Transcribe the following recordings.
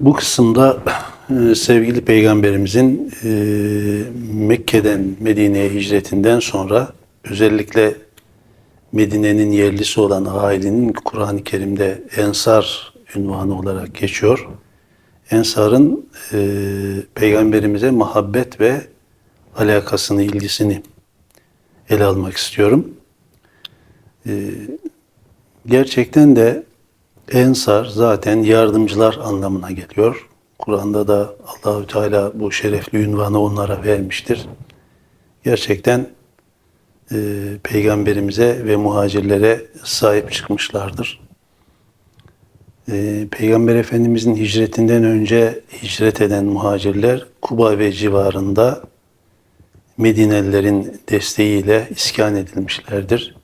Bu kısımda e, sevgili peygamberimizin e, Mekke'den Medine'ye hicretinden sonra özellikle Medine'nin yerlisi olan ailenin Kur'an-ı Kerim'de Ensar ünvanı olarak geçiyor. Ensar'ın e, peygamberimize muhabbet ve alakasını, ilgisini ele almak istiyorum. E, gerçekten de Ensar zaten yardımcılar anlamına geliyor. Kur'an'da da Allahü Teala bu şerefli ünvanı onlara vermiştir. Gerçekten e, peygamberimize ve muhacirlere sahip çıkmışlardır. E, Peygamber Efendimizin hicretinden önce hicret eden muhacirler Kuba ve civarında Medinelilerin desteğiyle iskan edilmişlerdir.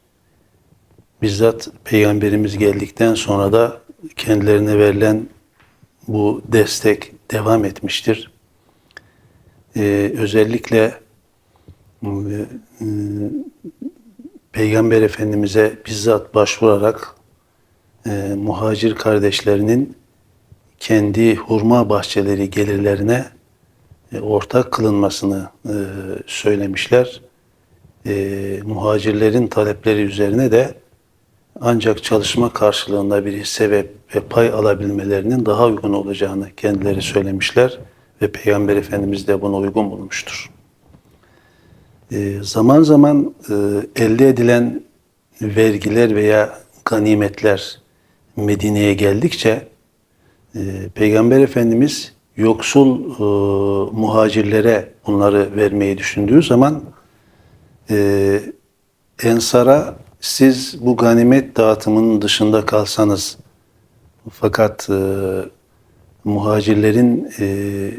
Bizzat Peygamberimiz geldikten sonra da kendilerine verilen bu destek devam etmiştir. Ee, özellikle e, Peygamber Efendimiz'e bizzat başvurarak e, muhacir kardeşlerinin kendi hurma bahçeleri gelirlerine e, ortak kılınmasını e, söylemişler. E, muhacirlerin talepleri üzerine de ancak çalışma karşılığında bir hisse ve, ve pay alabilmelerinin daha uygun olacağını kendileri söylemişler ve Peygamber Efendimiz de buna uygun bulmuştur. E, zaman zaman e, elde edilen vergiler veya ganimetler Medine'ye geldikçe e, Peygamber Efendimiz yoksul e, muhacirlere bunları vermeyi düşündüğü zaman e, Ensar'a siz bu ganimet dağıtımının dışında kalsanız fakat e, muhacirlerin e,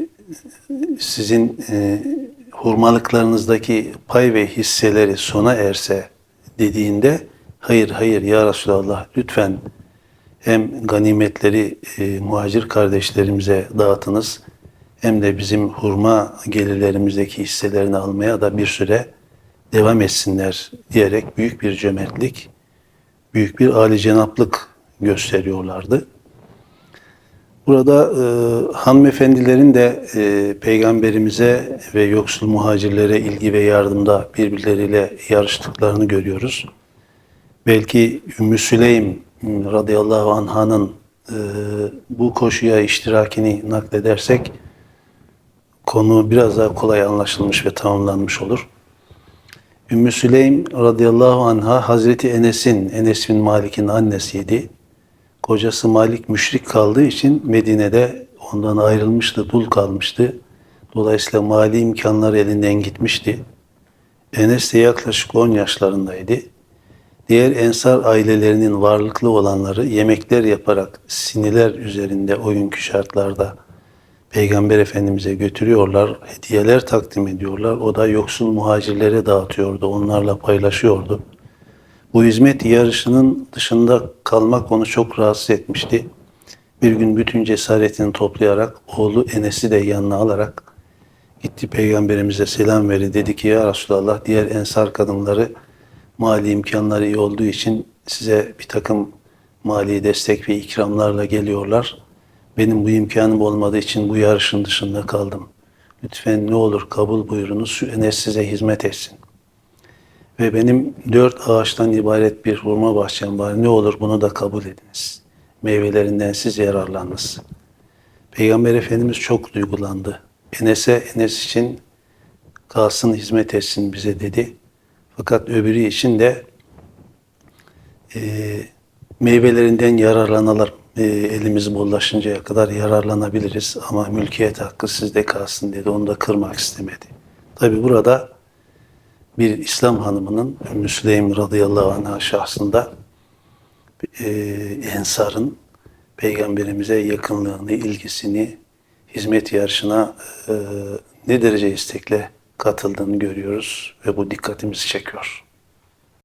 sizin e, hurmalıklarınızdaki pay ve hisseleri sona erse dediğinde hayır hayır ya Resulallah lütfen hem ganimetleri e, muhacir kardeşlerimize dağıtınız hem de bizim hurma gelirlerimizdeki hisselerini almaya da bir süre devam etsinler diyerek büyük bir cömertlik, büyük bir âli cenaplık gösteriyorlardı. Burada e, hanımefendilerin de e, peygamberimize ve yoksul muhacirlere ilgi ve yardımda birbirleriyle yarıştıklarını görüyoruz. Belki Ümmü Süleym radıyallahu anh'ın e, bu koşuya iştirakini nakledersek konu biraz daha kolay anlaşılmış ve tamamlanmış olur. Ümmü Süleym radıyallahu anha Hazreti Enes'in, Enes bin Malik'in annesiydi. Kocası Malik müşrik kaldığı için Medine'de ondan ayrılmıştı, dul kalmıştı. Dolayısıyla mali imkanlar elinden gitmişti. Enes de yaklaşık 10 yaşlarındaydı. Diğer ensar ailelerinin varlıklı olanları yemekler yaparak siniler üzerinde o günkü şartlarda Peygamber Efendimiz'e götürüyorlar, hediyeler takdim ediyorlar. O da yoksul muhacirlere dağıtıyordu, onlarla paylaşıyordu. Bu hizmet yarışının dışında kalmak onu çok rahatsız etmişti. Bir gün bütün cesaretini toplayarak oğlu Enes'i de yanına alarak gitti Peygamberimize selam verdi. Dedi ki ya Resulallah diğer ensar kadınları mali imkanları iyi olduğu için size bir takım mali destek ve ikramlarla geliyorlar. Benim bu imkanım olmadığı için bu yarışın dışında kaldım. Lütfen ne olur kabul buyurunuz Enes size hizmet etsin. Ve benim dört ağaçtan ibaret bir hurma bahçem var. Ne olur bunu da kabul ediniz. Meyvelerinden siz yararlanınız. Peygamber Efendimiz çok duygulandı. Enes'e Enes için kalsın hizmet etsin bize dedi. Fakat öbürü için de e, meyvelerinden yararlanalım. E, elimiz bollaşıncaya kadar yararlanabiliriz ama mülkiyet hakkı sizde kalsın dedi. Onu da kırmak istemedi. Tabi burada bir İslam hanımının Ümmü Süleym radıyallahu anh'a şahsında e, Ensar'ın Peygamberimize yakınlığını, ilgisini, hizmet yarışına e, ne derece istekle katıldığını görüyoruz ve bu dikkatimizi çekiyor.